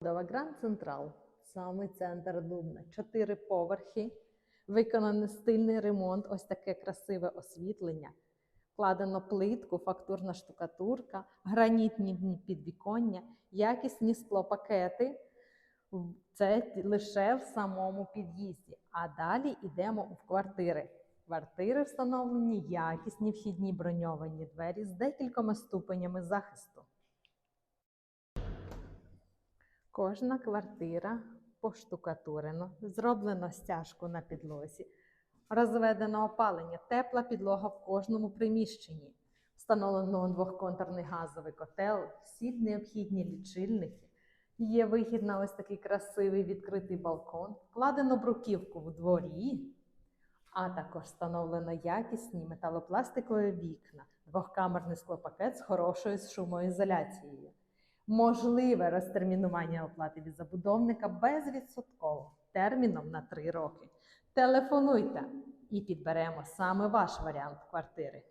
Гранд Централ, самий центр Дубна. Чотири поверхи, виконаний стильний ремонт, ось таке красиве освітлення. Вкладено плитку, фактурна штукатурка, гранітні підвіконня, якісні склопакети. Це лише в самому під'їзді. А далі йдемо в квартири. Квартири встановлені якісні вхідні броньовані двері з декількома ступенями захисту. Кожна квартира поштукатурено, зроблено стяжку на підлозі, розведено опалення, тепла підлога в кожному приміщенні. Встановлено двохконтурний газовий котел, всі необхідні лічильники. Є вихід ось такий красивий відкритий балкон, вкладено бруківку в дворі, а також встановлено якісні металопластикові вікна, двохкамерний склопакет з хорошою шумоізоляцією. Можливе розтермінування оплати від забудовника безвідсотково терміном на 3 роки. Телефонуйте і підберемо саме ваш варіант квартири.